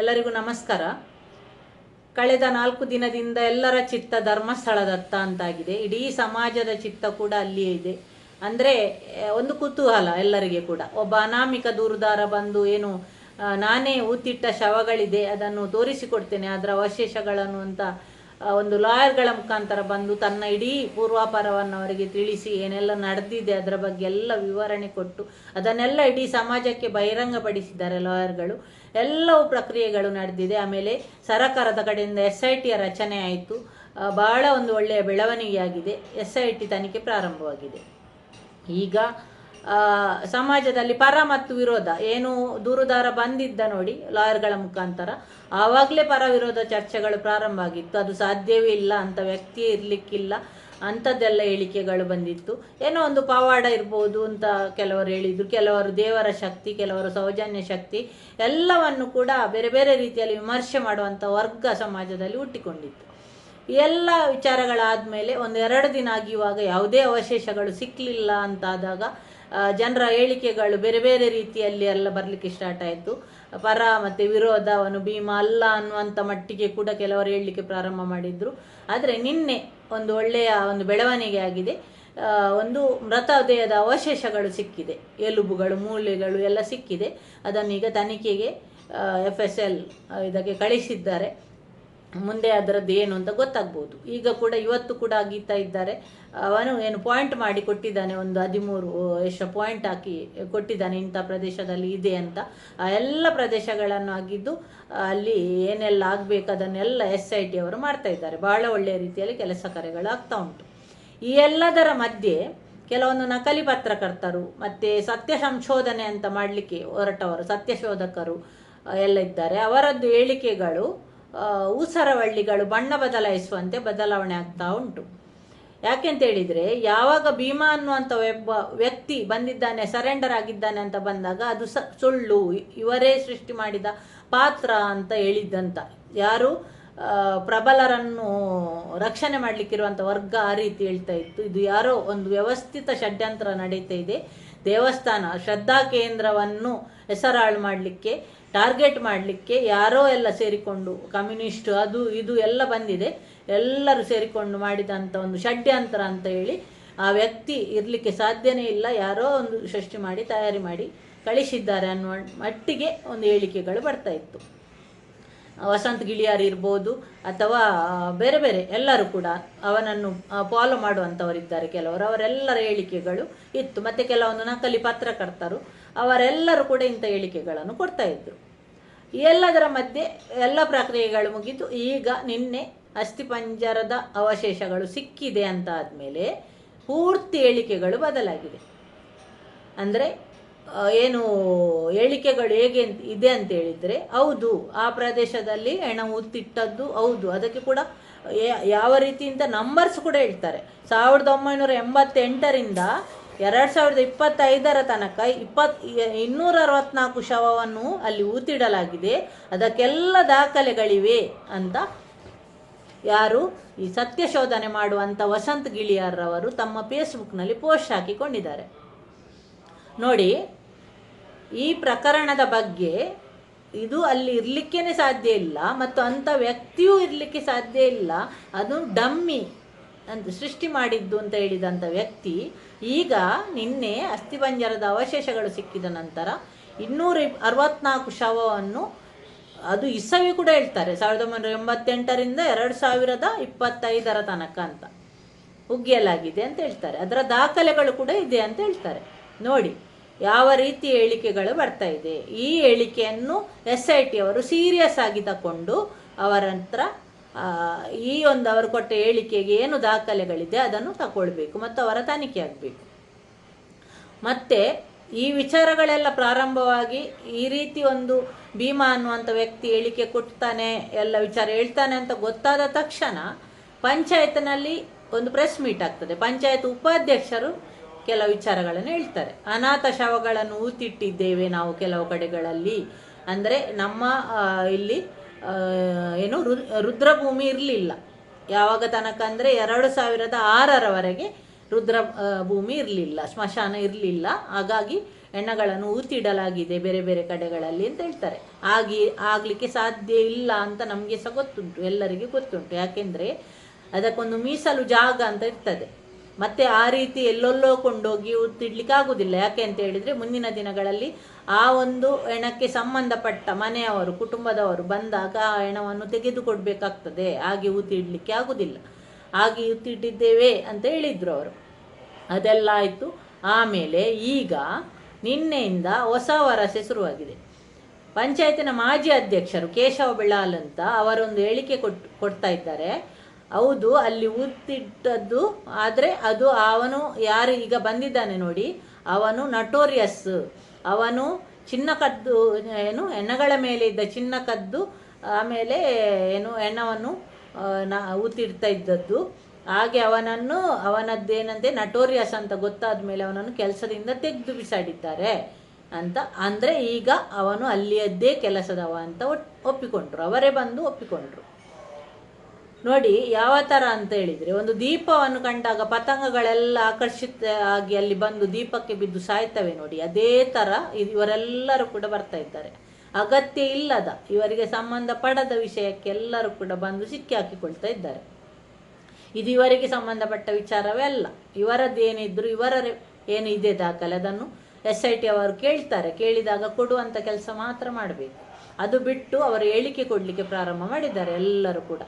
ಎಲ್ಲರಿಗೂ ನಮಸ್ಕಾರ. ಕಳೆದ ನಾಲ್ಕು ದಿನದಿಂದ ಎಲ್ಲರ ಚಿತ್ತ ಧರ್ಮಸ್ಥಳದತ್ತ ಅಂತಾಗಿದೆ. ಇಡೀ ಸಮಾಜದ ಚಿತ್ತ ಕೂಡ ಅಲ್ಲಿಯೇ ಇದೆ. ಅಂದರೆ ಒಂದು ಕುತೂಹಲ ಎಲ್ಲರಿಗೆ ಕೂಡ. ಒಬ್ಬ ಅನಾಮಿಕ ದೂರುದಾರ ಬಂದು ಏನು ನಾನೇ ಊತಿಟ್ಟ ಶವಗಳಿದೆ, ಅದನ್ನು ತೋರಿಸಿಕೊಡ್ತೇನೆ, ಅದರ ಅವಶೇಷಗಳನ್ನು ಅಂತ ಒಂದು ಲಾಯರ್ಗಳ ಮುಖಾಂತರ ಬಂದು ತನ್ನ ಇಡೀ ಪೂರ್ವಾಪರವನ್ನು ಅವರಿಗೆ ತಿಳಿಸಿ ಏನೆಲ್ಲ ನಡೆದಿದೆ ಅದರ ಬಗ್ಗೆ ಎಲ್ಲ ವಿವರಣೆ ಕೊಟ್ಟು ಅದನ್ನೆಲ್ಲ ಇಡೀ ಸಮಾಜಕ್ಕೆ ಬಹಿರಂಗಪಡಿಸಿದ್ದಾರೆ ಲಾಯರ್ಗಳು. ಎಲ್ಲವೂ ಪ್ರಕ್ರಿಯೆಗಳು ನಡೆದಿದೆ. ಆಮೇಲೆ ಸರಕಾರದ ಕಡೆಯಿಂದ ಎಸ್ ಐ ಟಿಯ ರಚನೆ ಆಯಿತು. ಬಹಳ ಒಂದು ಒಳ್ಳೆಯ ಬೆಳವಣಿಗೆಯಾಗಿದೆ. ಎಸ್ ಐ ಟಿ ತನಿಖೆ ಪ್ರಾರಂಭವಾಗಿದೆ. ಈಗ ಸಮಾಜದಲ್ಲಿ ಪರ ಮತ್ತು ವಿರೋಧ, ಏನು ದೂರುದಾರ ಬಂದಿದ್ದ ನೋಡಿ ಲಾಯರ್ಗಳ ಮುಖಾಂತರ, ಆವಾಗಲೇ ಪರ ವಿರೋಧ ಚರ್ಚೆಗಳು ಪ್ರಾರಂಭ ಆಗಿತ್ತು. ಅದು ಸಾಧ್ಯವೇ ಇಲ್ಲ ಅಂತ ವ್ಯಕ್ತಿಯೇ ಇರಲಿಕ್ಕಿಲ್ಲ ಅಂಥದ್ದೆಲ್ಲ ಹೇಳಿಕೆಗಳು ಬಂದಿತ್ತು. ಏನೋ ಒಂದು ಪವಾಡ ಇರ್ಬೋದು ಅಂತ ಕೆಲವರು ಹೇಳಿದ್ರು. ಕೆಲವರು ದೇವರ ಶಕ್ತಿ, ಕೆಲವರು ಸೌಜನ್ಯ ಶಕ್ತಿ ಎಲ್ಲವನ್ನು ಕೂಡ ಬೇರೆ ಬೇರೆ ರೀತಿಯಲ್ಲಿ ವಿಮರ್ಶೆ ಮಾಡುವಂಥ ವರ್ಗ ಸಮಾಜದಲ್ಲಿ ಹುಟ್ಟಿಕೊಂಡಿತ್ತು. ಎಲ್ಲ ವಿಚಾರಗಳಾದ ಮೇಲೆ ಒಂದೆರಡು ದಿನ ಆಗಿವಾಗ ಯಾವುದೇ ಅವಶೇಷಗಳು ಸಿಕ್ಕಲಿಲ್ಲ ಅಂತಾದಾಗ ಜನರ ಹೇಳಿಕೆಗಳು ಬೇರೆ ಬೇರೆ ರೀತಿಯಲ್ಲಿ ಎಲ್ಲ ಬರಲಿಕ್ಕೆ ಸ್ಟಾರ್ಟ್ ಆಯಿತು. ಪರ ಮತ್ತು ವಿರೋಧ, ಅವನು ಭೀಮ ಅಲ್ಲ ಅನ್ನುವಂಥ ಮಟ್ಟಿಗೆ ಕೂಡ ಕೆಲವರು ಹೇಳಲಿಕ್ಕೆ ಪ್ರಾರಂಭ ಮಾಡಿದ್ರು. ಆದರೆ ನಿನ್ನೆ ಒಂದು ಒಳ್ಳೆಯ ಒಂದು ಬೆಳವಣಿಗೆ ಆಗಿದೆ. ಒಂದು ಮೃತದೇಹದ ಅವಶೇಷಗಳು ಸಿಕ್ಕಿದೆ. ಎಲುಬುಗಳು, ಮೂಳೆಗಳು ಎಲ್ಲ ಸಿಕ್ಕಿದೆ. ಅದನ್ನೀಗ ತನಿಖೆಗೆ ಎಫ್ ಎಸ್ ಎಲ್ ಇದಕ್ಕೆ ಕಳಿಸಿದ್ದಾರೆ. ಮುಂದೆ ಅದರದ್ದು ಏನು ಅಂತ ಗೊತ್ತಾಗ್ಬೋದು. ಈಗ ಕೂಡ ಇವತ್ತು ಕೂಡ ಆಗೀತಾ ಇದ್ದಾರೆ. ಅವನು ಏನು ಪಾಯಿಂಟ್ ಮಾಡಿ ಕೊಟ್ಟಿದ್ದಾನೆ, ಒಂದು ಹದಿಮೂರು ಎಷ್ಟು ಪಾಯಿಂಟ್ ಹಾಕಿ ಕೊಟ್ಟಿದ್ದಾನೆ, ಇಂಥ ಪ್ರದೇಶದಲ್ಲಿ ಇದೆ ಅಂತ. ಆ ಎಲ್ಲ ಪ್ರದೇಶಗಳನ್ನು ಆಗಿದ್ದು, ಅಲ್ಲಿ ಏನೆಲ್ಲ ಆಗಬೇಕು ಅದನ್ನೆಲ್ಲ ಎಸ್ ಐ ಟಿ ಅವರು ಮಾಡ್ತಾ ಇದ್ದಾರೆ. ಬಹಳ ಒಳ್ಳೆಯ ರೀತಿಯಲ್ಲಿ ಕೆಲಸ ಕಾರ್ಯಗಳು ಆಗ್ತಾ ಉಂಟು. ಈ ಎಲ್ಲದರ ಮಧ್ಯೆ ಕೆಲವೊಂದು ನಕಲಿ ಪತ್ರಕರ್ತರು, ಮತ್ತು ಸತ್ಯ ಸಂಶೋಧನೆ ಅಂತ ಮಾಡಲಿಕ್ಕೆ ಹೊರಟವರು ಸತ್ಯಶೋಧಕರು ಎಲ್ಲ ಇದ್ದಾರೆ. ಅವರದ್ದು ಹೇಳಿಕೆಗಳು ಊಸರವಳ್ಳಿಗಳು ಬಣ್ಣ ಬದಲಾಯಿಸುವಂತೆ ಬದಲಾವಣೆ ಆಗ್ತಾ ಉಂಟು. ಯಾಕೆಂತ ಹೇಳಿದ್ರೆ, ಯಾವಾಗ ಭೀಮಾ ಅನ್ನುವಂಥ ಒಬ್ಬ ವ್ಯಕ್ತಿ ಬಂದಿದ್ದಾನೆ ಸರೆಂಡರ್ ಆಗಿದ್ದಾನೆ ಅಂತ ಬಂದಾಗ ಅದು ಸ, ಸುಳ್ಳು, ಇವರೇ ಸೃಷ್ಟಿ ಮಾಡಿದ ಪಾತ್ರ ಅಂತ ಹೇಳಿದ್ದಂತ. ಯಾರು? ಪ್ರಬಲರನ್ನು ರಕ್ಷಣೆ ಮಾಡಲಿಕ್ಕಿರುವಂಥ ವರ್ಗ ಆ ರೀತಿ ಹೇಳ್ತಾ ಇತ್ತು. ಇದು ಯಾರೋ ಒಂದು ವ್ಯವಸ್ಥಿತ ಷಡ್ಯಂತ್ರ ನಡೀತಾ ಇದೆ. ದೇವಸ್ಥಾನ, ಶ್ರದ್ಧಾ ಕೇಂದ್ರವನ್ನು ಹೆಸರಾಳು ಮಾಡಲಿಕ್ಕೆ, ಟಾರ್ಗೆಟ್ ಮಾಡಲಿಕ್ಕೆ ಯಾರೋ ಎಲ್ಲ ಸೇರಿಕೊಂಡು, ಕಮ್ಯುನಿಸ್ಟ್ ಅದು ಇದು ಎಲ್ಲ ಬಂದಿದೆ. ಎಲ್ಲರೂ ಸೇರಿಕೊಂಡು ಮಾಡಿದಂಥ ಒಂದು ಷಡ್ಯಂತರ ಅಂತ ಹೇಳಿ ಆ ವ್ಯಕ್ತಿ ಇರಲಿಕ್ಕೆ ಸಾಧ್ಯನೇ ಇಲ್ಲ. ಯಾರೋ ಒಂದು ಸೃಷ್ಟಿ ಮಾಡಿ, ತಯಾರಿ ಮಾಡಿ ಕಳಿಸಿದ್ದಾರೆ ಅನ್ನುವ ಮಟ್ಟಿಗೆ ಒಂದು ಹೇಳಿಕೆಗಳು ಬರ್ತಾ ಇತ್ತು. ವಸಂತ್ ಗಿಳಿಯಾರ್ ಇರ್ಬೋದು ಅಥವಾ ಬೇರೆ ಬೇರೆ ಎಲ್ಲರೂ ಕೂಡ ಅವನನ್ನು ಫಾಲೋ ಮಾಡುವಂಥವರಿದ್ದಾರೆ ಕೆಲವರು. ಅವರೆಲ್ಲರ ಹೇಳಿಕೆಗಳು ಇತ್ತು. ಮತ್ತು ಕೆಲವೊಂದು ನಕಲಿ ಪತ್ರಕರ್ತರು ಅವರೆಲ್ಲರೂ ಕೂಡ ಇಂಥ ಹೇಳಿಕೆಗಳನ್ನು ಕೊಡ್ತಾ ಇದ್ದರು ಎಲ್ಲದರ ಮಧ್ಯೆ ಎಲ್ಲ ಪ್ರಕ್ರಿಯೆಗಳು ಮುಗಿದು ಈಗ ನಿನ್ನೆ ಅಸ್ಥಿಪಂಜರದ ಅವಶೇಷಗಳು ಸಿಕ್ಕಿದೆ ಅಂತ ಆದಮೇಲೆ ಪೂರ್ತಿ ಹೇಳಿಕೆಗಳು ಬದಲಾಗಿದೆ. ಅಂದರೆ ಏನು ಹೇಳಿಕೆಗಳು ಹೇಗೆ ಇದೆ ಅಂತ ಹೇಳಿದರೆ, ಹೌದು, ಆ ಪ್ರದೇಶದಲ್ಲಿ ಹೆಣ ಉತ್ತಿಟ್ಟದ್ದು ಹೌದು. ಅದಕ್ಕೆ ಕೂಡ ಯಾವ ರೀತಿಯಿಂದ ನಂಬರ್ಸ್ ಕೂಡ ಹೇಳ್ತಾರೆ. ಸಾವಿರದ ಒಂಬೈನೂರ ಎಂಬತ್ತೆಂಟರಿಂದ ಎರಡು ಸಾವಿರದ ಇಪ್ಪತ್ತೈದರ ತನಕ ಇಪ್ಪತ್ ಇನ್ನೂರ ಅರವತ್ನಾಲ್ಕು ಶವವನ್ನು ಅಲ್ಲಿ ಊತಿಡಲಾಗಿದೆ ಅದಕ್ಕೆಲ್ಲ ದಾಖಲೆಗಳಿವೆ ಅಂತ ಯಾರು ಈ ಸತ್ಯ ಶೋಧನೆ ಮಾಡುವಂಥ ವಸಂತ್ ಗಿಳಿಯಾರ್ರವರು ತಮ್ಮ ಫೇಸ್ಬುಕ್ನಲ್ಲಿ ಪೋಸ್ಟ್ ಹಾಕಿಕೊಂಡಿದ್ದಾರೆ. ನೋಡಿ, ಈ ಪ್ರಕರಣದ ಬಗ್ಗೆ ಇದು ಅಲ್ಲಿ ಇರಲಿಕ್ಕೇ ಸಾಧ್ಯ ಇಲ್ಲ, ಮತ್ತು ಅಂಥ ವ್ಯಕ್ತಿಯೂ ಇರಲಿಕ್ಕೆ ಸಾಧ್ಯ ಇಲ್ಲ. ಅದು ಡಮ್ಮಿ ಅಂತ ಸೃಷ್ಟಿ ಮಾಡಿದ್ದು ಅಂತ ಹೇಳಿದಂಥ ವ್ಯಕ್ತಿ. ಈಗ ನಿನ್ನೆ ಅಸ್ಥಿಪಂಜರದ ಅವಶೇಷಗಳು ಸಿಕ್ಕಿದ ನಂತರ ಇನ್ನೂರ ಅರವತ್ನಾಲ್ಕು ಶವವನ್ನು ಅದು ಇಸವಿ ಕೂಡ ಹೇಳ್ತಾರೆ. ಸಾವಿರದ ಒಂಬೈನೂರ ಎಂಬತ್ತೆಂಟರಿಂದ ಎರಡು ಸಾವಿರದ ಇಪ್ಪತ್ತೈದರ ತನಕ ಅಂತ ಉಗ್ಗಿಯಲಾಗಿದೆ ಅಂತ ಹೇಳ್ತಾರೆ. ಅದರ ದಾಖಲೆಗಳು ಕೂಡ ಇದೆ ಅಂತ ಹೇಳ್ತಾರೆ. ನೋಡಿ, ಯಾವ ರೀತಿ ಹೇಳಿಕೆಗಳು ಬರ್ತಾ ಇದೆ? ಈ ಹೇಳಿಕೆಯನ್ನು ಎಸ್ ಐ ಟಿ ಅವರು ಸೀರಿಯಸ್ ಆಗಿ ತಕೊಂಡು ಅವರ ಹತ್ರ ಈ ಒಂದು ಅವರು ಕೊಟ್ಟ ಹೇಳಿಕೆಗೆ ಏನು ದಾಖಲೆಗಳಿದೆ ಅದನ್ನು ತಗೊಳ್ಬೇಕು ಮತ್ತು ಅವರ ತನಿಖೆ ಆಗಬೇಕು. ಮತ್ತೆ, ಈ ವಿಚಾರಗಳೆಲ್ಲ ಪ್ರಾರಂಭವಾಗಿ ಈ ರೀತಿ ಒಂದು ಭೀಮಾ ಅನ್ನುವಂಥ ವ್ಯಕ್ತಿ ಹೇಳಿಕೆ ಕೊಡ್ತಾನೆ, ಎಲ್ಲ ವಿಚಾರ ಹೇಳ್ತಾನೆ ಅಂತ ಗೊತ್ತಾದ ತಕ್ಷಣ ಪಂಚಾಯತ್ನಲ್ಲಿ ಒಂದು ಪ್ರೆಸ್ ಮೀಟ್ ಆಗ್ತದೆ. ಪಂಚಾಯತ್ ಉಪಾಧ್ಯಕ್ಷರು ಕೆಲವು ವಿಚಾರಗಳನ್ನು ಹೇಳ್ತಾರೆ. ಅನಾಥ ಶವಗಳನ್ನು ಊತಿಟ್ಟಿದ್ದೇವೆ ನಾವು ಕೆಲವು ಕಡೆಗಳಲ್ಲಿ. ಅಂದರೆ ನಮ್ಮ ಇಲ್ಲಿ ಏನು ರುದ್ರಭೂಮಿ ಇರಲಿಲ್ಲ. ಯಾವಾಗ ತನಕ ಅಂದರೆ ಎರಡು ಸಾವಿರದ ಆರರವರೆಗೆ ರುದ್ರ ಭೂಮಿ ಇರಲಿಲ್ಲ, ಸ್ಮಶಾನ ಇರಲಿಲ್ಲ. ಹಾಗಾಗಿ ಹೆಣಗಳನ್ನು ಊತಿಡಲಾಗಿದೆ ಬೇರೆ ಬೇರೆ ಕಡೆಗಳಲ್ಲಿ ಅಂತ ಹೇಳ್ತಾರೆ. ಆಗಿ, ಆಗಲಿಕ್ಕೆ ಸಾಧ್ಯ ಇಲ್ಲ ಅಂತ ನಮಗೆ ಸಹ ಗೊತ್ತುಂಟು, ಎಲ್ಲರಿಗೂ ಗೊತ್ತುಂಟು. ಯಾಕೆಂದರೆ ಅದಕ್ಕೊಂದು ಮೀಸಲು ಜಾಗ ಅಂತ ಇರ್ತದೆ. ಮತ್ತೆ ಆ ರೀತಿ ಎಲ್ಲೆಲ್ಲೋ ಕೊಂಡೋಗಿ ಆಗುದಿಲ್ಲ ಯಾಕೆ ಅಂತ ಹೇಳಿದ್ರೆ ಮುಂದಿನ ದಿನಗಳಲ್ಲಿ ಆ ಒಂದು ಹೆಣಕ್ಕೆ ಸಂಬಂಧಪಟ್ಟ ಮನೆಯವರು, ಕುಟುಂಬದವರು ಬಂದಾಗ ಆ ಹೆಣವನ್ನು ತೆಗೆದುಕೊಡ್ಬೇಕಾಗ್ತದೆ. ಹಾಗೆ ಊತಿಡ್ಲಿಕ್ಕೆ ಆಗುದಿಲ್ಲ. ಹಾಗೆ ಊತಿಟ್ಟಿದ್ದೇವೆ ಅಂತ ಹೇಳಿದ್ರು ಅವರು. ಅದೆಲ್ಲ ಆಯಿತು. ಆಮೇಲೆ ಈಗ ನಿನ್ನೆಯಿಂದ ಹೊಸ ವರಸೆ ಶುರುವಾಗಿದೆ. ಪಂಚಾಯತಿನ ಮಾಜಿ ಅಧ್ಯಕ್ಷರು ಕೇಶವ ಬಿಳಾಲ್ ಅಂತ ಅವರೊಂದು ಹೇಳಿಕೆ ಕೊಟ್ಟು ಕೊಡ್ತಾ ಇದ್ದಾರೆ. ಹೌದು, ಅಲ್ಲಿ ಊತಿಟ್ಟದ್ದು ಆದರೆ ಅದು ಅವನು ಯಾರು ಈಗ ಬಂದಿದ್ದಾನೆ ನೋಡಿ, ಅವನು ನಟೋರಿಯಸ್ ಅವನು ಚಿನ್ನ ಕದ್ದು, ಏನು ಹೆಣ್ಣಗಳ ಮೇಲೆ ಇದ್ದ ಚಿನ್ನ ಕದ್ದು, ಆಮೇಲೆ, ಏನು ಹೆಣ್ಣವನ್ನು ನಾ, ಊತಿಡ್ತಾ ಇದ್ದದ್ದು. ಹಾಗೆ ಅವನನ್ನು ಅವನದ್ದೇನಂತೆ ನಟೋರಿಯಸ್ ಅಂತ ಗೊತ್ತಾದ ಮೇಲೆ ಅವನನ್ನು ಕೆಲಸದಿಂದ ತೆಗೆದು ಬಿಸಾಡಿದ್ದಾರೆ ಅಂತ. ಅಂದರೆ ಈಗ ಅವನು ಅಲ್ಲಿಯದ್ದೇ ಕೆಲಸದವ ಅಂತ ಒಪ್ಪಿಕೊಂಡ್ರು. ಅವರೇ ಬಂದು ಒಪ್ಪಿಕೊಂಡ್ರು. ನೋಡಿ, ಯಾವ ಥರ ಅಂತ ಹೇಳಿದರೆ, ಒಂದು ದೀಪವನ್ನು ಕಂಡಾಗ ಪತಂಗಗಳೆಲ್ಲ ಆಕರ್ಷಿತ ಆಗಿ ಅಲ್ಲಿ ಬಂದು ದೀಪಕ್ಕೆ ಬಿದ್ದು ಸಾಯ್ತವೆ ನೋಡಿ. ಅದೇ ಥರ ಇವರೆಲ್ಲರೂ ಕೂಡ ಬರ್ತಾ ಇದ್ದಾರೆ. ಅಗತ್ಯ ಇಲ್ಲದ ಇವರಿಗೆ ಸಂಬಂಧ ಪಡದ ವಿಷಯಕ್ಕೆ ಎಲ್ಲರೂ ಕೂಡ ಬಂದು ಸಿಕ್ಕಿ ಹಾಕಿಕೊಳ್ತಾ ಇದ್ದಾರೆ. ಇದು ಇವರಿಗೆ ಸಂಬಂಧಪಟ್ಟ ವಿಚಾರವೇ ಅಲ್ಲ. ಇವರದ್ದೇನಿದ್ರು ಇವರ ಏನು ಇದೆ ದಾಖಲೆ ಅದನ್ನು ಎಸ್ ಐ ಟಿ ಅವರು ಕೇಳ್ತಾರೆ. ಕೇಳಿದಾಗ ಕೊಡುವಂಥ ಕೆಲಸ ಮಾತ್ರ ಮಾಡಬೇಕು. ಅದು ಬಿಟ್ಟು ಅವರು ಹೇಳಿಕೆ ಕೊಡಲಿಕ್ಕೆ ಪ್ರಾರಂಭ ಮಾಡಿದ್ದಾರೆ ಎಲ್ಲರೂ ಕೂಡ.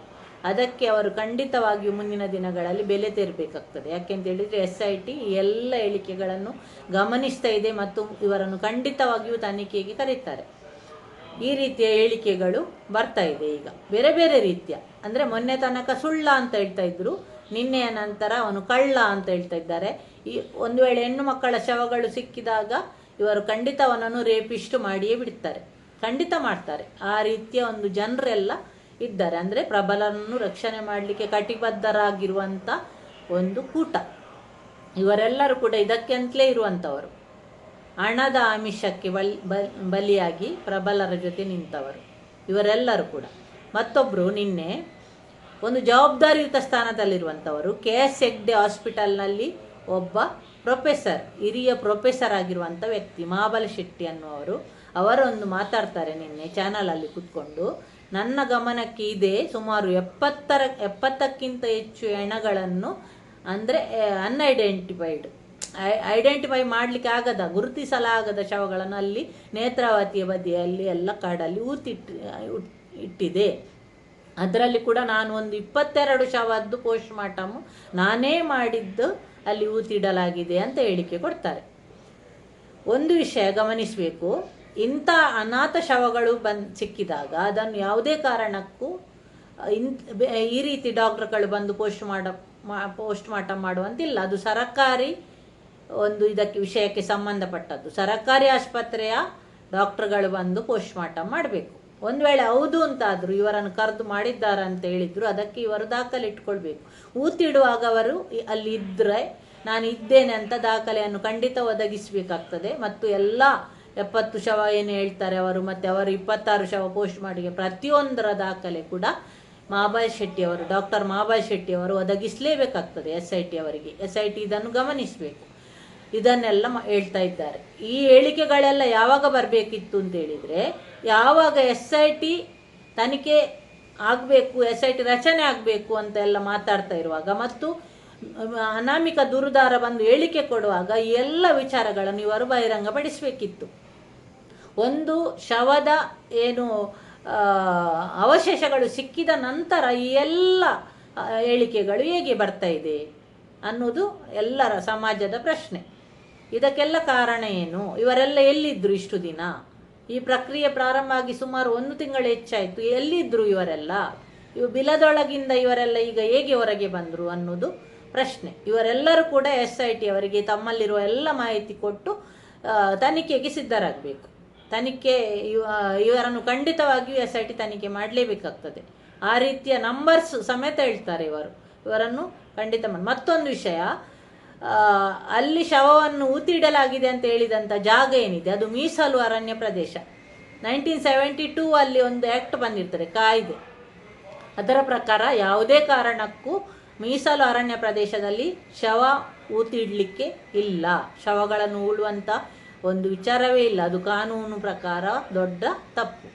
ಅದಕ್ಕೆ ಅವರು ಖಂಡಿತವಾಗಿಯೂ ಮುಂದಿನ ದಿನಗಳಲ್ಲಿ ಬೆಲೆ ತೆರಬೇಕಾಗ್ತದೆ. ಯಾಕೆಂತ ಹೇಳಿದರೆ ಎಸ್ ಐ ಟಿ ಎಲ್ಲ ಹೇಳಿಕೆಗಳನ್ನು ಗಮನಿಸ್ತಾ ಇದೆ ಮತ್ತು ಇವರನ್ನು ಖಂಡಿತವಾಗಿಯೂ ತನಿಖೆಗೆ ಕರೀತಾರೆ. ಈ ರೀತಿಯ ಹೇಳಿಕೆಗಳು ಬರ್ತಾ ಇದೆ ಈಗ. ಬೇರೆ ಬೇರೆ ರೀತಿಯ. ಅಂದರೆ ಮೊನ್ನೆ ತನಕ ಸುಳ್ಳ ಅಂತ ಹೇಳ್ತಾ ಇದ್ರು, ನಿನ್ನೆಯ ನಂತರ ಅವನು ಕಳ್ಳ ಅಂತ ಹೇಳ್ತಾ ಇದ್ದಾರೆ. ಈ ಒಂದು ವೇಳೆ ಹೆಣ್ಣು ಮಕ್ಕಳ ಶವಗಳು ಸಿಕ್ಕಿದಾಗ ಇವರು ಖಂಡಿತವನನ್ನು ರೇಪಿಸ್ಟ್ ಮಾಡಿಯೇ ಬಿಡ್ತಾರೆ. ಖಂಡಿತ ಮಾಡ್ತಾರೆ. ಆ ರೀತಿಯ ಒಂದು ಜನರೆಲ್ಲ ಇದ್ದಾರೆ. ಅಂದರೆ ಪ್ರಬಲರನ್ನು ರಕ್ಷಣೆ ಮಾಡಲಿಕ್ಕೆ ಕಟಿಬದ್ಧರಾಗಿರುವಂಥ ಒಂದು ಕೂಟ. ಇವರೆಲ್ಲರೂ ಕೂಡ ಇದಕ್ಕೆ ಅಂತಲೇ ಇರುವಂಥವರು ಹಣದ ಆಮಿಷಕ್ಕೆ ಬಲ್- ಬಲಿಯಾಗಿ ಪ್ರಬಲರ ಜೊತೆ ನಿಂತವರು. ಇವರೆಲ್ಲರೂ ಕೂಡ. ಮತ್ತೊಬ್ಬರು ನಿನ್ನೆ ಒಂದು ಜವಾಬ್ದಾರಿಯುತ ಸ್ಥಾನದಲ್ಲಿರುವಂಥವರು ಕೆ ಎಸ್ ಹೆಗ್ಡೆ ಹಾಸ್ಪಿಟಲ್ನಲ್ಲಿ ಒಬ್ಬ ಪ್ರೊಫೆಸರ್, ಹಿರಿಯ ಪ್ರೊಫೆಸರ್ ಆಗಿರುವಂಥ ವ್ಯಕ್ತಿ ಮಹಾಬಲ ಶೆಟ್ಟಿ ಅನ್ನುವರು ಅವರೊಂದು ಮಾತಾಡ್ತಾರೆ ನಿನ್ನೆ ಚಾನಲಲ್ಲಿ ಕೂತ್ಕೊಂಡು. ನನ್ನ ಗಮನಕ್ಕೆ ಇದೆ ಸುಮಾರು ಎಪ್ಪತ್ತರ, ಎಪ್ಪತ್ತಕ್ಕಿಂತ ಹೆಚ್ಚು ಹೆಣಗಳನ್ನು ಅಂದರೆ ಅನ್ಐಡೆಂಟಿಫೈಡ್ ಐಡೆಂಟಿಫೈ ಮಾಡಲಿಕ್ಕೆ ಆಗದ, ಗುರುತಿಸಲಾಗದ ಶವಗಳನ್ನು ಅಲ್ಲಿ, ನೇತ್ರಾವತಿಯ ಬದಿಯಲ್ಲಿ ಎಲ್ಲ ಕಾಡಲ್ಲಿ ಊತಿಟ್ಟು ಇಟ್ಟಿದೆ. ಅದರಲ್ಲಿ ಕೂಡ ನಾನು ಒಂದು ಇಪ್ಪತ್ತೆರಡು ಶವದ್ದು ಪೋಸ್ಟ್ ಮಾರ್ಟಮ್ ನಾನೇ ಮಾಡಿದ್ದು ಅಲ್ಲಿ ಊತಿಡಲಾಗಿದೆ ಅಂತ ಹೇಳಿಕೆ ಕೊಡ್ತಾರೆ. ಒಂದು ವಿಷಯ ಗಮನಿಸಬೇಕು. ಇಂಥ ಅನಾಥ ಶವಗಳು ಬಂದು ಸಿಕ್ಕಿದಾಗ ಅದನ್ನು ಯಾವುದೇ ಕಾರಣಕ್ಕೂ ಇನ್ ಈ ರೀತಿ ಡಾಕ್ಟರ್ಗಳು ಬಂದು ಪೋಸ್ಟ್ ಮಾಡ ಪೋಸ್ಟ್ ಮಾರ್ಟಮ್ ಮಾಡುವಂತಿಲ್ಲ. ಅದು ಸರಕಾರಿ ಒಂದು ಇದಕ್ಕೆ ವಿಷಯಕ್ಕೆ ಸಂಬಂಧಪಟ್ಟದ್ದು. ಸರಕಾರಿ ಆಸ್ಪತ್ರೆಯ ಡಾಕ್ಟರ್ಗಳು ಬಂದು ಪೋಸ್ಟ್ ಮಾರ್ಟಮ್ ಮಾಡಬೇಕು. ಒಂದು ವೇಳೆ ಹೌದು ಅಂತಾದರೂ ಇವರನ್ನು ಕರೆದು ಮಾಡಿದ್ದಾರೆ ಅಂತ ಹೇಳಿದ್ರು, ಅದಕ್ಕೆ ಇವರು ದಾಖಲೆ ಇಟ್ಕೊಳ್ಬೇಕು. ಊತಿಡುವಾಗ ಅವರು ಅಲ್ಲಿ ಇದ್ದರೆ ನಾನು ಇದ್ದೇನೆ ಅಂತ ದಾಖಲೆಯನ್ನು ಖಂಡಿತ ಒದಗಿಸಬೇಕಾಗ್ತದೆ. ಮತ್ತು ಎಲ್ಲ ಎಪ್ಪತ್ತು ಶವ ಏನು ಹೇಳ್ತಾರೆ ಅವರು, ಮತ್ತು ಅವರು ಇಪ್ಪತ್ತಾರು ಶವ ಪೋಸ್ಟ್ ಮಾಡಿಗೆ ಪ್ರತಿಯೊಂದರ ದಾಖಲೆ ಕೂಡ ಮಹಾಬಾಯ್ ಶೆಟ್ಟಿ ಅವರು ಡಾಕ್ಟರ್ ಮಹಾಬಾಯ್ ಶೆಟ್ಟಿ ಅವರು ಒದಗಿಸಲೇಬೇಕಾಗ್ತದೆ ಎಸ್ ಐ ಟಿ ಅವರಿಗೆ. ಎಸ್ ಐ ಟಿ ಇದನ್ನು ಗಮನಿಸಬೇಕು. ಇದನ್ನೆಲ್ಲ ಹೇಳ್ತಾ ಇದ್ದಾರೆ. ಈ ಹೇಳಿಕೆಗಳೆಲ್ಲ ಯಾವಾಗ ಬರಬೇಕಿತ್ತು ಅಂತ ಹೇಳಿದರೆ, ಯಾವಾಗ ಎಸ್ ಐ ಟಿ ತನಿಖೆ ಆಗಬೇಕು ಎಸ್ ಐ ಟಿ ರಚನೆ ಆಗಬೇಕು ಅಂತ ಎಲ್ಲ ಮಾತಾಡ್ತಾ ಇರುವಾಗ ಮತ್ತು ಅನಾಮಿಕ ದುರುದಾರ ಬಂದು ಹೇಳಿಕೆ ಕೊಡುವಾಗ ಎಲ್ಲ ವಿಚಾರಗಳನ್ನು ಇವರು ಬಹಿರಂಗಪಡಿಸಬೇಕಿತ್ತು ಒಂದು ಶವದ ಏನು ಅವಶೇಷಗಳು ಸಿಕ್ಕಿದ ನಂತರ ಈ ಎಲ್ಲ ಹೇಳಿಕೆಗಳು ಹೇಗೆ ಬರ್ತಾ ಇದೆ ಅನ್ನೋದು ಎಲ್ಲರ ಸಮಾಜದ ಪ್ರಶ್ನೆ. ಇದಕ್ಕೆಲ್ಲ ಕಾರಣ ಏನು? ಇವರೆಲ್ಲ ಎಲ್ಲಿದ್ದರು ಇಷ್ಟು ದಿನ? ಈ ಪ್ರಕ್ರಿಯೆ ಪ್ರಾರಂಭ ಆಗಿ ಸುಮಾರು ಒಂದು ತಿಂಗಳು ಹೆಚ್ಚಾಯಿತು. ಎಲ್ಲಿದ್ದರು ಇವರೆಲ್ಲ? ಇವು ಬಿಲದೊಳಗಿಂದ ಇವರೆಲ್ಲ ಈಗ ಹೇಗೆ ಹೊರಗೆ ಬಂದರು ಅನ್ನೋದು ಪ್ರಶ್ನೆ. ಇವರೆಲ್ಲರೂ ಕೂಡ ಎಸ್ ಐ ಟಿ ಅವರಿಗೆ ತಮ್ಮಲ್ಲಿರುವ ಎಲ್ಲ ಮಾಹಿತಿ ಕೊಟ್ಟು ತನಿಖೆಗೆ ಸಿದ್ಧರಾಗಬೇಕು. ತನಿಖೆ ಇವ ಇವರನ್ನು ಖಂಡಿತವಾಗಿಯೂ ಎಸ್ ಐ ಟಿ ತನಿಖೆ ಮಾಡಲೇಬೇಕಾಗ್ತದೆ. ಆ ರೀತಿಯ ನಂಬರ್ಸ್ ಸಮೇತ ಹೇಳ್ತಾರೆ ಇವರು. ಇವರನ್ನು ಖಂಡಿತ ಮಾಡಿ. ಮತ್ತೊಂದು ವಿಷಯ ಅಲ್ಲಿ ಶವವನ್ನು ಊತಿಡಲಾಗಿದೆ ಅಂತ ಹೇಳಿದಂಥ ಜಾಗ ಏನಿದೆ? ಅದು ಮೀಸಲು ಅರಣ್ಯ ಪ್ರದೇಶ. ನೈನ್ಟೀನ್ ಸೆವೆಂಟಿ ಟೂ ಅಲ್ಲಿ ಒಂದು ಆ್ಯಕ್ಟ್ ಬಂದಿರ್ತದೆ, ಕಾಯ್ದೆ. ಅದರ ಪ್ರಕಾರ ಯಾವುದೇ ಕಾರಣಕ್ಕೂ ಮೀಸಲು ಅರಣ್ಯ ಪ್ರದೇಶದಲ್ಲಿ ಶವ ಊತಿಡ್ಲಿಕ್ಕೆ ಇಲ್ಲ. ಶವಗಳನ್ನು ಉಳುವಂಥ ಒಂದು ವಿಚಾರವೇ ಇಲ್ಲ. ಅದು ಕಾನೂನು ಪ್ರಕಾರ ದೊಡ್ಡ ತಪ್ಪು.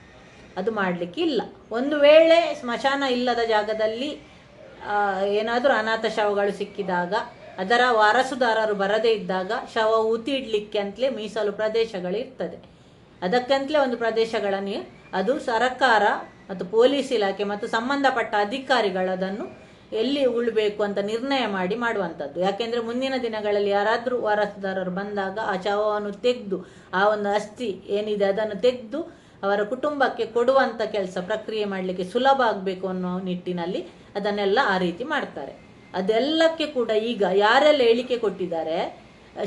ಅದು ಮಾಡಲಿಕ್ಕೆ ಇಲ್ಲ. ಒಂದು ವೇಳೆ ಸ್ಮಶಾನ ಇಲ್ಲದ ಜಾಗದಲ್ಲಿ ಏನಾದರೂ ಅನಾಥ ಶವಗಳು ಸಿಕ್ಕಿದಾಗ, ಅದರ ವಾರಸುದಾರರು ಬರದೇ ಇದ್ದಾಗ ಶವ ಊತಿ ಇಡ್ಲಿಕ್ಕೆ ಅಂತಲೇ ಮೀಸಲು ಪ್ರದೇಶಗಳಿರ್ತದೆ. ಅದಕ್ಕಂತಲೇ ಒಂದು ಪ್ರದೇಶಗಳನ್ನು, ಅದು ಸರಕಾರ ಮತ್ತು ಪೊಲೀಸ್ ಇಲಾಖೆ ಮತ್ತು ಸಂಬಂಧಪಟ್ಟ ಅಧಿಕಾರಿಗಳು ಅದನ್ನು ಎಲ್ಲಿ ಉಳ್ಬೇಕು ಅಂತ ನಿರ್ಣಯ ಮಾಡಿ ಮಾಡುವಂಥದ್ದು. ಯಾಕೆಂದರೆ ಮುಂದಿನ ದಿನಗಳಲ್ಲಿ ಯಾರಾದರೂ ವಾರಸುದಾರರು ಬಂದಾಗ ಆ ಶವವನ್ನು ತೆಗೆದು, ಆ ಒಂದು ಅಸ್ಥಿ ಏನಿದೆ ಅದನ್ನು ತೆಗೆದು ಅವರ ಕುಟುಂಬಕ್ಕೆ ಕೊಡುವಂಥ ಕೆಲಸ ಪ್ರಕ್ರಿಯೆ ಮಾಡಲಿಕ್ಕೆ ಸುಲಭ ಆಗಬೇಕು ಅನ್ನೋ ನಿಟ್ಟಿನಲ್ಲಿ ಅದನ್ನೆಲ್ಲ ಆ ರೀತಿ ಮಾಡ್ತಾರೆ. ಅದೆಲ್ಲಕ್ಕೆ ಕೂಡ ಈಗ ಯಾರೆಲ್ಲ ಹೇಳಿಕೆ ಕೊಟ್ಟಿದ್ದಾರೆ,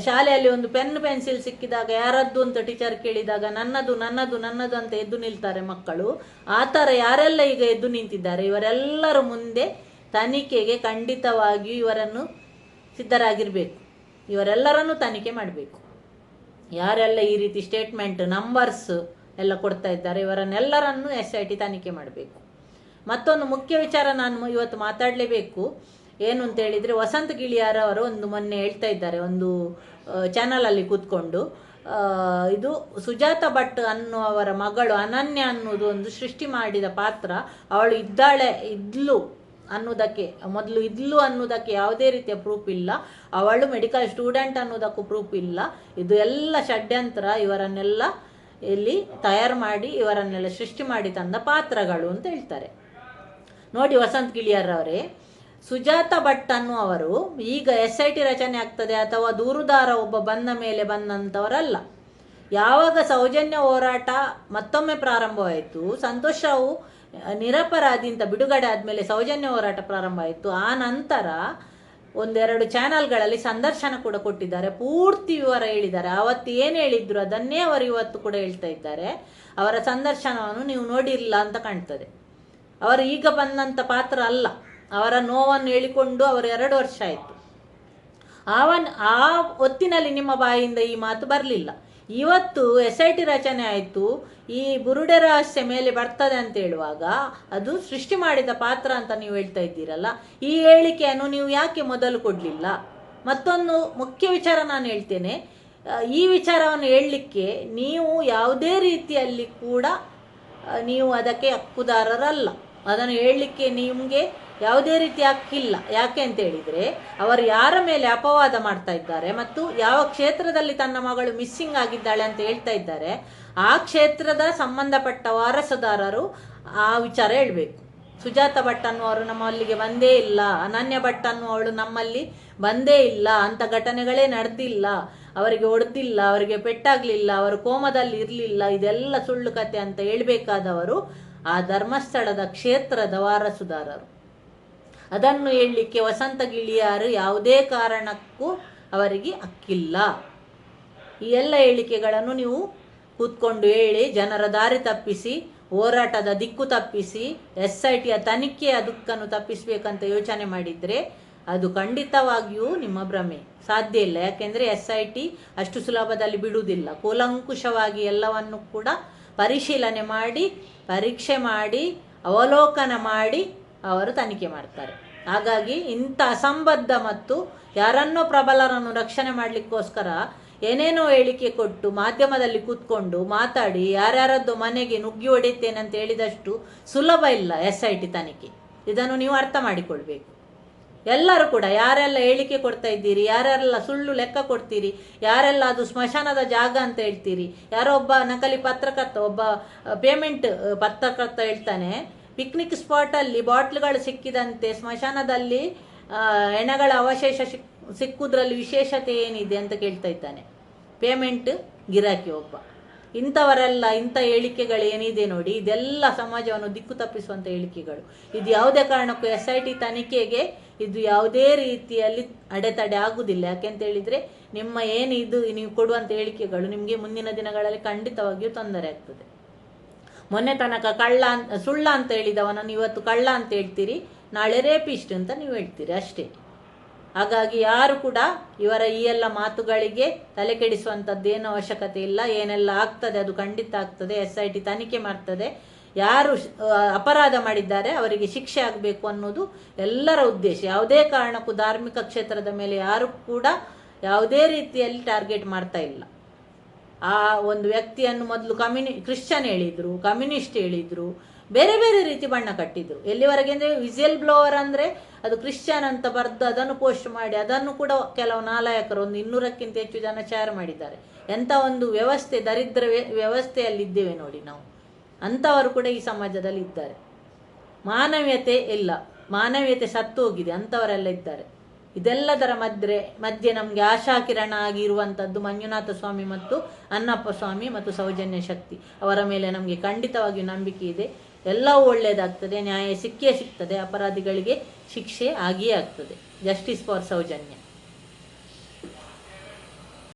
ಶಾಲೆಯಲ್ಲಿ ಒಂದು ಪೆನ್ ಪೆನ್ಸಿಲ್ ಸಿಕ್ಕಿದಾಗ ಯಾರದ್ದು ಅಂತ ಟೀಚರ್ ಕೇಳಿದಾಗ ನನ್ನದು ನನ್ನದು ನನ್ನದು ಅಂತ ಎದ್ದು ನಿಲ್ತಾರೆ ಮಕ್ಕಳು. ಆ ಥರ ಯಾರೆಲ್ಲ ಈಗ ಎದ್ದು ನಿಂತಿದ್ದಾರೆ, ಇವರೆಲ್ಲರ ಮುಂದೆ ತನಿಖೆಗೆ ಖಂಡಿತವಾಗಿಯೂ ಇವರನ್ನು ಸಿದ್ಧರಾಗಿರಬೇಕು. ಇವರೆಲ್ಲರನ್ನು ತನಿಖೆ ಮಾಡಬೇಕು. ಯಾರೆಲ್ಲ ಈ ರೀತಿ ಸ್ಟೇಟ್ಮೆಂಟ್ ನಂಬರ್ಸ್ ಎಲ್ಲ ಕೊಡ್ತಾ ಇದ್ದಾರೆ, ಇವರನ್ನೆಲ್ಲರನ್ನು ಎಸ್ ಐ ಟಿ ತನಿಖೆ ಮಾಡಬೇಕು. ಮತ್ತೊಂದು ಮುಖ್ಯ ವಿಚಾರ ನಾನು ಇವತ್ತು ಮಾತಾಡಲೇಬೇಕು. ಏನು ಅಂತ ಹೇಳಿದರೆ, ವಸಂತ ಗಿಳಿಯಾರ ಅವರು ಒಂದು ಮೊನ್ನೆ ಹೇಳ್ತಾ ಇದ್ದಾರೆ, ಒಂದು ಚಾನಲಲ್ಲಿ ಕೂತ್ಕೊಂಡು ಇದು ಸುಜಾತ ಭಟ್ ಅನ್ನುವರ ಮಗಳು ಅನನ್ಯ ಅನ್ನೋದು ಒಂದು ಸೃಷ್ಟಿ ಮಾಡಿದ ಪಾತ್ರ. ಅವಳು ಇದ್ದಾಳೆ, ಇದ್ಲು. ಅನ್ನೋದಕ್ಕೆ, ಮೊದಲು ಇದ್ಲು ಅನ್ನೋದಕ್ಕೆ ಯಾವುದೇ ರೀತಿಯ ಪ್ರೂಫ್ ಇಲ್ಲ. ಅವಳು ಮೆಡಿಕಲ್ ಸ್ಟೂಡೆಂಟ್ ಅನ್ನೋದಕ್ಕೂ ಪ್ರೂಫ್ ಇಲ್ಲ. ಇದು ಎಲ್ಲ ಷಡ್ಯಂತ್ರ ಇವರನ್ನೆಲ್ಲ ಇಲ್ಲಿ ತಯಾರು ಮಾಡಿ, ಇವರನ್ನೆಲ್ಲ ಸೃಷ್ಟಿ ಮಾಡಿ ತಂದ ಪಾತ್ರಗಳು ಅಂತ ಹೇಳ್ತಾರೆ. ನೋಡಿ ವಸಂತ್ ಗಿಳಿಯರವರೇ ಸುಜಾತ ಭಟ್ ಅನ್ನುವರು ಈಗ ಎಸ್ ಐ ಟಿ ರಚನೆ ಆಗ್ತದೆ ಅಥವಾ ದೂರುದಾರ ಒಬ್ಬ ಬಂದ ಮೇಲೆ ಬಂದಂಥವರಲ್ಲ ಯಾವಾಗ ಸೌಜನ್ಯ ಹೋರಾಟ ಮತ್ತೊಮ್ಮೆ ಪ್ರಾರಂಭವಾಯಿತು ಸಂತೋಷ್ ರಾವು ನಿರಪರಾಧಿ ಅಂತ ಬಿಡುಗಡೆ ಆದ್ಮೇಲೆ ಸೌಜನ್ಯ ಹೋರಾಟ ಪ್ರಾರಂಭ ಆಯಿತು. ಆ ನಂತರ ಒಂದೆರಡು ಚಾನಲ್ಗಳಲ್ಲಿ ಸಂದರ್ಶನ ಕೂಡ ಕೊಟ್ಟಿದ್ದಾರೆ. ಪೂರ್ತಿ ವಿವರ ಹೇಳಿದ್ದಾರೆ. ಅವತ್ತು ಏನು ಹೇಳಿದ್ರು ಅದನ್ನೇ ಅವರು ಇವತ್ತು ಕೂಡ ಹೇಳ್ತಾ ಇದ್ದಾರೆ. ಅವರ ಸಂದರ್ಶನವನ್ನು ನೀವು ನೋಡಿರಲಿಲ್ಲ ಅಂತ ಕಾಣ್ತದೆ. ಅವರು ಈಗ ಬಂದಂಥ ಪಾತ್ರ ಅಲ್ಲ. ಅವರ ನೋವನ್ನು ಹೇಳಿಕೊಂಡು ಅವರು ಎರಡು ವರ್ಷ ಆಯಿತು. ಆವನ್, ಆ ಹೊತ್ತಿನಲ್ಲಿ ನಿಮ್ಮ ಬಾಯಿಂದ ಈ ಮಾತು ಬರಲಿಲ್ಲ. ಇವತ್ತು ಎಸ್ ಐ ಟಿ ರಚನೆ ಆಯಿತು. ಈ ಬುರುಡೆ ರಹಸ್ಯ ಮೇಲೆ ಬರ್ತದೆ ಅಂತ ಹೇಳುವಾಗ ಅದು ಸೃಷ್ಟಿ ಮಾಡಿದ ಪಾತ್ರ ಅಂತ ನೀವು ಹೇಳ್ತಾ ಇದ್ದೀರಲ್ಲ. ಈ ಹೇಳಿಕೆಯನ್ನು ನೀವು ಯಾಕೆ ಮೊದಲು ಕೊಡಲಿಲ್ಲ? ಮತ್ತೊಂದು ಮುಖ್ಯ ವಿಚಾರ ನಾನು ಹೇಳ್ತೇನೆ. ಈ ವಿಚಾರವನ್ನು ಹೇಳಲಿಕ್ಕೆ ನೀವು ಯಾವುದೇ ರೀತಿಯಲ್ಲಿ ಕೂಡ ನೀವು ಅದಕ್ಕೆ ಹಕ್ಕುದಾರರಲ್ಲ. ಅದನ್ನು ಹೇಳಲಿಕ್ಕೆ ನಿಮಗೆ ಯಾವುದೇ ರೀತಿ ಹಕ್ಕಿಲ್ಲ ಯಾಕೆ ಅಂತ ಹೇಳಿದರೆ, ಅವರು ಯಾರ ಮೇಲೆ ಅಪವಾದ ಮಾಡ್ತಾ ಇದ್ದಾರೆ ಮತ್ತು ಯಾವ ಕ್ಷೇತ್ರದಲ್ಲಿ ತನ್ನ ಮಗಳು ಮಿಸ್ಸಿಂಗ್ ಆಗಿದ್ದಾಳೆ ಅಂತ ಹೇಳ್ತಾ ಇದ್ದಾರೆ, ಆ ಕ್ಷೇತ್ರದ ಸಂಬಂಧಪಟ್ಟ ವಾರಸುದಾರರು ಆ ವಿಚಾರ ಹೇಳಬೇಕು. ಸುಜಾತ ಭಟ್ ಅನ್ನುವರು ನಮ್ಮಲ್ಲಿಗೆ ಬಂದೇ ಇಲ್ಲ, ಅನನ್ಯ ಭಟ್ ಅನ್ನುವವಳು ನಮ್ಮಲ್ಲಿ ಬಂದೇ ಇಲ್ಲ, ಅಂತ ಘಟನೆಗಳೇ ನಡೆದಿಲ್ಲ, ಅವರಿಗೆ ಹೊಡೆದಿಲ್ಲ ಅವರಿಗೆ ಪೆಟ್ಟಾಗ್ಲಿಲ್ಲ, ಅವರು ಕೋಮದಲ್ಲಿ ಇರಲಿಲ್ಲ, ಇದೆಲ್ಲ ಸುಳ್ಳು ಕತೆ ಅಂತ ಹೇಳಬೇಕಾದವರು ಆ ಧರ್ಮಸ್ಥಳದ ಕ್ಷೇತ್ರದ ವಾರಸುದಾರರು. ಅದನ್ನು ಹೇಳಲಿಕ್ಕೆ ವಸಂತ ಗಿಳಿಯಾರು ಯಾವುದೇ ಕಾರಣಕ್ಕೂ ಅವರಿಗೆ ಅಕ್ಕಿಲ್ಲ. ಈ ಎಲ್ಲ ಹೇಳಿಕೆಗಳನ್ನು ನೀವು ಕೂತ್ಕೊಂಡು ಹೇಳಿ, ಜನರ ದಾರಿ ತಪ್ಪಿಸಿ, ಹೋರಾಟದ ದಿಕ್ಕು ತಪ್ಪಿಸಿ ಎಸ್ ಐ ಟಿಯ ತನಿಖೆಯ ದಿಕ್ಕನ್ನು ತಪ್ಪಿಸಬೇಕಂತ ಯೋಚನೆ ಮಾಡಿದರೆ ಅದು ಖಂಡಿತವಾಗಿಯೂ ನಿಮ್ಮ ಭ್ರಮೆ. ಸಾಧ್ಯ ಇಲ್ಲ. ಯಾಕೆಂದರೆ ಎಸ್ ಐ ಟಿ ಅಷ್ಟು ಸುಲಭದಲ್ಲಿ ಬಿಡುವುದಿಲ್ಲ. ಕೂಲಂಕುಷವಾಗಿ ಎಲ್ಲವನ್ನು ಕೂಡ ಪರಿಶೀಲನೆ ಮಾಡಿ, ಪರೀಕ್ಷೆ ಮಾಡಿ, ಅವಲೋಕನ ಮಾಡಿ ಅವರು ತನಿಖೆ ಮಾಡ್ತಾರೆ. ಹಾಗಾಗಿ ಇಂಥ ಅಸಂಬದ್ಧ ಮತ್ತು ಯಾರನ್ನೋ ಪ್ರಬಲರನ್ನು ರಕ್ಷಣೆ ಮಾಡಲಿಕ್ಕೋಸ್ಕರ ಏನೇನೋ ಹೇಳಿಕೆ ಕೊಟ್ಟು ಮಾಧ್ಯಮದಲ್ಲಿ ಕೂತ್ಕೊಂಡು ಮಾತಾಡಿ ಯಾರ್ಯಾರದ್ದು ಮನೆಗೆ ನುಗ್ಗಿ ಹೊಡಿತೇನೆ ಅಂತ ಹೇಳಿದಷ್ಟು ಸುಲಭ ಇಲ್ಲ ಎಸ್ ಐ ಟಿ ತನಿಖೆ. ಇದನ್ನು ನೀವು ಅರ್ಥ ಮಾಡಿಕೊಳ್ಬೇಕು. ಎಲ್ಲರೂ ಕೂಡ ಯಾರೆಲ್ಲ ಹೇಳಿಕೆ ಕೊಡ್ತಾ ಇದ್ದೀರಿ, ಯಾರೆಲ್ಲ ಸುಳ್ಳು ಲೆಕ್ಕ ಕೊಡ್ತೀರಿ, ಯಾರೆಲ್ಲ ಅದು ಸ್ಮಶಾನದ ಜಾಗ ಅಂತ ಹೇಳ್ತೀರಿ, ಯಾರೋ ಒಬ್ಬ ನಕಲಿ ಪತ್ರಕರ್ತ, ಒಬ್ಬ ಪೇಮೆಂಟ್ ಪತ್ರಕರ್ತ ಹೇಳ್ತಾನೆ ಪಿಕ್ನಿಕ್ ಸ್ಪಾಟಲ್ಲಿ ಬಾಟ್ಲ್ಗಳು ಸಿಕ್ಕಿದಂತೆ ಸ್ಮಶಾನದಲ್ಲಿ ಎಣಗಳ ಅವಶೇಷ ಸಿಕ್, ಸಿಕ್ಕುದ್ರಲ್ಲಿ ವಿಶೇಷತೆ ಏನಿದೆ ಅಂತ ಕೇಳ್ತಾ ಇದ್ದಾನೆ. ಪೇಮೆಂಟ್ ಗಿರಾಕಿ ಒಬ್ಬ. ಇಂಥವರೆಲ್ಲ, ಇಂಥ ಹೇಳಿಕೆಗಳು ಏನಿದೆ ನೋಡಿ, ಇದೆಲ್ಲ ಸಮಾಜವನ್ನು ದಿಕ್ಕು ತಪ್ಪಿಸುವಂಥ ಹೇಳಿಕೆಗಳು. ಇದು ಯಾವುದೇ ಕಾರಣಕ್ಕೂ ಎಸ್ ಐ ಟಿ ತನಿಖೆಗೆ ಇದು ಯಾವುದೇ ರೀತಿಯಲ್ಲಿ ಅಡೆತಡೆ ಆಗುವುದಿಲ್ಲ. ಯಾಕೆಂತ ಹೇಳಿದರೆ, ನಿಮ್ಮ ಏನಿದು ನೀವು ಕೊಡುವಂಥ ಹೇಳಿಕೆಗಳು ನಿಮಗೆ ಮುಂದಿನ ದಿನಗಳಲ್ಲಿ ಖಂಡಿತವಾಗಿಯೂ ತೊಂದರೆ ಆಗ್ತದೆ. ಮೊನ್ನೆ ತನಕ ಕಳ್ಳ ಅಂತ ಸುಳ್ಳ ಅಂತ ಹೇಳಿದವನನ್ನು ಇವತ್ತು ಕಳ್ಳ ಅಂತ ಹೇಳ್ತೀರಿ, ನಾಳೆ ರೇಪಿಸ್ಟ್ ಅಂತ ನೀವು ಹೇಳ್ತೀರಿ, ಅಷ್ಟೇ. ಹಾಗಾಗಿ ಯಾರು ಕೂಡ ಇವರ ಈ ಎಲ್ಲ ಮಾತುಗಳಿಗೆ ತಲೆ ಕೆಡಿಸುವಂಥದ್ದೇನು ಅವಶ್ಯಕತೆ ಇಲ್ಲ, ಏನೆಲ್ಲ ಆಗ್ತದೆ ಅದು ಖಂಡಿತ ಆಗ್ತದೆ, ಎಸ್ ಐ ಟಿ ತನಿಖೆ ಮಾಡ್ತದೆ. ಯಾರು ಅಪರಾಧ ಮಾಡಿದ್ದಾರೆ, ಅವರಿಗೆ ಶಿಕ್ಷೆ ಆಗಬೇಕು ಅನ್ನೋದು ಎಲ್ಲರ ಉದ್ದೇಶ. ಯಾವುದೇ ಕಾರಣಕ್ಕೂ ಧಾರ್ಮಿಕ ಕ್ಷೇತ್ರದ ಮೇಲೆ ಯಾರು ಕೂಡ ಯಾವುದೇ ರೀತಿಯಲ್ಲಿ ಟಾರ್ಗೆಟ್ ಮಾಡ್ತಾ ಇಲ್ಲ. ಆ ಒಂದು ವ್ಯಕ್ತಿಯನ್ನು ಮೊದಲು ಕಮ್ಯುನಿ, ಕ್ರಿಶ್ಚಿಯನ್ ಹೇಳಿದರು, ಕಮ್ಯುನಿಸ್ಟ್ ಹೇಳಿದರು, ಬೇರೆ ಬೇರೆ ರೀತಿ ಬಣ್ಣ ಕಟ್ಟಿದ್ರು. ಎಲ್ಲಿವರೆಗೆ ಅಂದರೆ ವಿಜಿಲ್ ಬ್ಲೋವರ್ ಅಂದರೆ ಅದು ಕ್ರಿಶ್ಚಿಯನ್ ಅಂತ ಬರೆದು ಅದನ್ನು ಪೋಸ್ಟ್ ಮಾಡಿ, ಅದನ್ನು ಕೂಡ ಕೆಲವು ನಾಲಾಯಕರು ಒಂದು ಇನ್ನೂರಕ್ಕಿಂತ ಹೆಚ್ಚು ಜನ ಶೇರ್ ಮಾಡಿದ್ದಾರೆ. ಎಂಥ ಒಂದು ವ್ಯವಸ್ಥೆ, ದರಿದ್ರ ವ್ಯ- ವ್ಯವಸ್ಥೆಯಲ್ಲಿದ್ದೇವೆ ನೋಡಿ ನಾವು. ಅಂಥವರು ಕೂಡ ಈ ಸಮಾಜದಲ್ಲಿ ಇದ್ದಾರೆ. ಮಾನವೀಯತೆ ಇಲ್ಲ. ಮಾನವೀಯತೆ ಸತ್ತು ಹೋಗಿದೆ ಅಂಥವರೆಲ್ಲ ಇದ್ದಾರೆ. ಇದೆಲ್ಲದರ ಮಧ್ಯೆ ಮಧ್ಯೆ ನಮಗೆ ಆಶಾ ಕಿರಣ ಆಗಿರುವಂಥದ್ದು ಮಂಜುನಾಥ ಸ್ವಾಮಿ ಮತ್ತು ಅನ್ನಪ್ಪ ಸ್ವಾಮಿ ಮತ್ತು ಸೌಜನ್ಯ ಶಕ್ತಿ. ಅವರ ಮೇಲೆ ನಮಗೆ ಖಂಡಿತವಾಗಿಯೂ ನಂಬಿಕೆ ಇದೆ. ಎಲ್ಲವೂ ಒಳ್ಳೆಯದಾಗ್ತದೆ ನ್ಯಾಯ ಸಿಕ್ಕೇ ಸಿಗ್ತದೆ. ಅಪರಾಧಿಗಳಿಗೆ ಶಿಕ್ಷೆ ಆಗಿಯೇ ಆಗ್ತದೆ. Justice for Sowjanya.